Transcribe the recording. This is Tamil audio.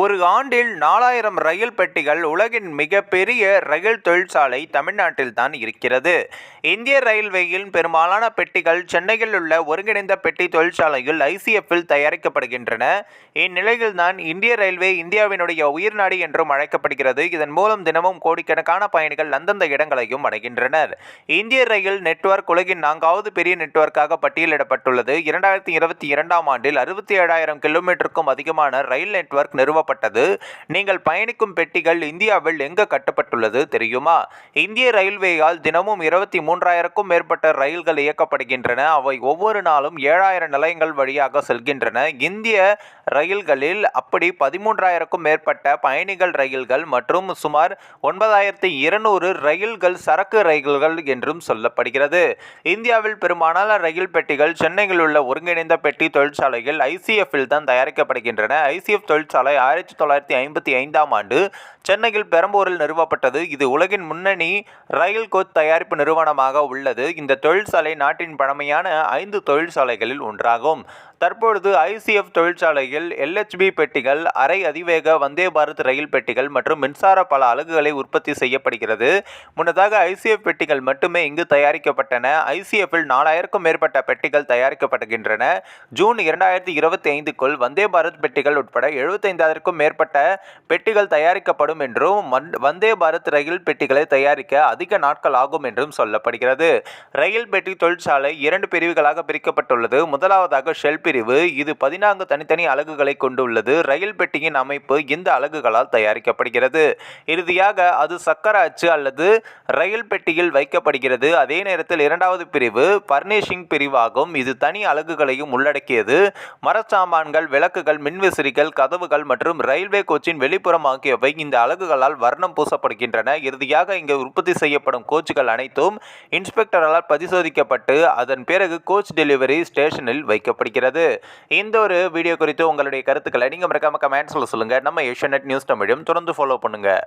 ஒரு ஆண்டில் நாலாயிரம் ரயில் பெட்டிகள் உலகின் மிகப்பெரிய ரயில் தொழிற்சாலை தமிழ்நாட்டில் தான் இருக்கிறது. இந்திய ரயில்வேயில் பெரும்பாலான பெட்டிகள் சென்னையில் உள்ள ஒருங்கிணைந்த பெட்டி தொழிற்சாலையில் ஐசிஎஃப்பில் தயாரிக்கப்படுகின்றன. இந்நிலையில் தான் இந்திய ரயில்வே இந்தியாவினுடைய உயிர்நாடி என்றும் அழைக்கப்படுகிறது. இதன் மூலம் தினமும் கோடிக்கணக்கான பயணிகள் அந்தந்த இடங்களையும் அடைகின்றனர். இந்திய ரயில் நெட்வொர்க் உலகின் நான்காவது பெரிய நெட்வொர்க்காக பட்டியலிடப்பட்டுள்ளது. இரண்டாயிரத்தி இருபத்தி இரண்டாம் ஆண்டில் அறுபத்தி ஏழாயிரம் கிலோமீட்டருக்கும் அதிகமான ரயில் நெட்வொர்க் நிறுவப்பட்டது நீங்கள் பயணிக்கும் பெட்டிகள் இந்தியாவில் எங்கு கட்டப்பட்டுள்ளது தெரியுமா? இந்திய ரயில்வேயால் தினமும் இருபத்தி மூன்றாயிரக்கும் மேற்பட்ட ரயில்கள் இயக்கப்படுகின்றன. அவை ஒவ்வொரு நாளும் ஏழாயிரம் நிலையங்கள் வழியாக செல்கின்றன. இந்திய ரயில்களில் அப்படி பதிமூன்றாயிரக்கும் மேற்பட்ட பயணிகள் ரயில்கள் மற்றும் சுமார் ஒன்பதாயிரத்தி இருநூறு ரயில்கள் சரக்கு ரயில்கள் என்றும் சொல்லப்படுகிறது. இந்தியாவில் பெரும்பாலான ரயில் பெட்டிகள் சென்னையில் உள்ள ஒருங்கிணைந்த பெட்டி தொழிற்சாலையில் ஐசிஎஃப்பில் தான் தயாரிக்கப்படுகின்றன. ஐசிஎஃப் தொழிற்சாலை ஆயிரத்தி தொள்ளாயிரத்தி ஐம்பத்தி ஐந்தாம் ஆண்டு சென்னையில் பெரம்பூரில் நிறுவப்பட்டது. இது உலகின் முன்னணி ரயில் கோச் தயாரிப்பு நிறுவனமாக உள்ளது. இந்த தொழிற்சாலை நாட்டின் பழமையான ஐந்து தொழிற்சாலைகளில் ஒன்றாகும். தற்பொழுது ஐசிஎஃப் தொழிற்சாலையில் எல்ஹெச்பி பெட்டிகள் அரை அதிவேக வந்தே பாரத் ரயில் பெட்டிகள் மற்றும் மின்சார பல அலகுகளை உற்பத்தி செய்யப்படுகிறது. முன்னதாக ஐசிஎஃப் பெட்டிகள் மட்டுமே இங்கு தயாரிக்கப்பட்டன. ஐசிஎஃப்பில் நாலாயிரக்கும் மேற்பட்ட பெட்டிகள் தயாரிக்கப்படுகின்றன. ஜூன் இரண்டாயிரத்தி இருபத்தி ஐந்துக்குள் வந்தே பாரத் பெட்டிகள் உட்பட எழுபத்தைந்தாயிரக்கும் மேற்பட்ட பெட்டிகள் தயாரிக்கப்படும் என்றும் வந்தே பாரத் ரயில் பெட்டிகளை தயாரிக்க அதிக நாட்கள் ஆகும் என்றும் சொல்லப்படுகிறது. ரயில் பெட்டி தொழிற்சாலை இரண்டு பிரிவுகளாக பிரிக்கப்பட்டுள்ளது. முதலாவதாக ஷெல் பிரிவு. இது பதினான்கு தனித்தனி அலகுகளை கொண்டுள்ளது. ரயில் பெட்டியின் அமைப்பு இந்த அலகுகளால் தயாரிக்கப்படுகிறது. இறுதியாக அது சக்கர அச்சு அல்லது ரயில் பெட்டியில் வைக்கப்படுகிறது. அதே நேரத்தில் இரண்டாவது பிரிவு பர்னிஷிங் பிரிவாகும். இது தனி அலகுகளையும் உள்ளடக்கியது. மரச்சாமான்கள் விளக்குகள் மின்விசிறிகள் கதவுகள் மற்றும் ரயில்வே கோச்சின் வெளிப்புறம் ஆகியவை இந்த அலகுகளால் வர்ணம் பூசப்படுகின்றன. இறுதியாக இங்கு உற்பத்தி செய்யப்படும் கோச்சுகள் அனைத்தும் இன்ஸ்பெக்டரால் பரிசோதிக்கப்பட்டு அதன் பிறகு கோச் டெலிவரி ஸ்டேஷனில் வைக்கப்படுகிறது. இந்த ஒரு வீடியோ குறித்து உங்களுடைய கருத்துக்களை நீங்கள் மறக்காம கமெண்ட்ஸில் சொல்லுங்கள் நம்ம ஏஷியநெட் நியூஸ் தமிழும் தொடர்ந்து ஃபாலோ பண்ணுங்கள்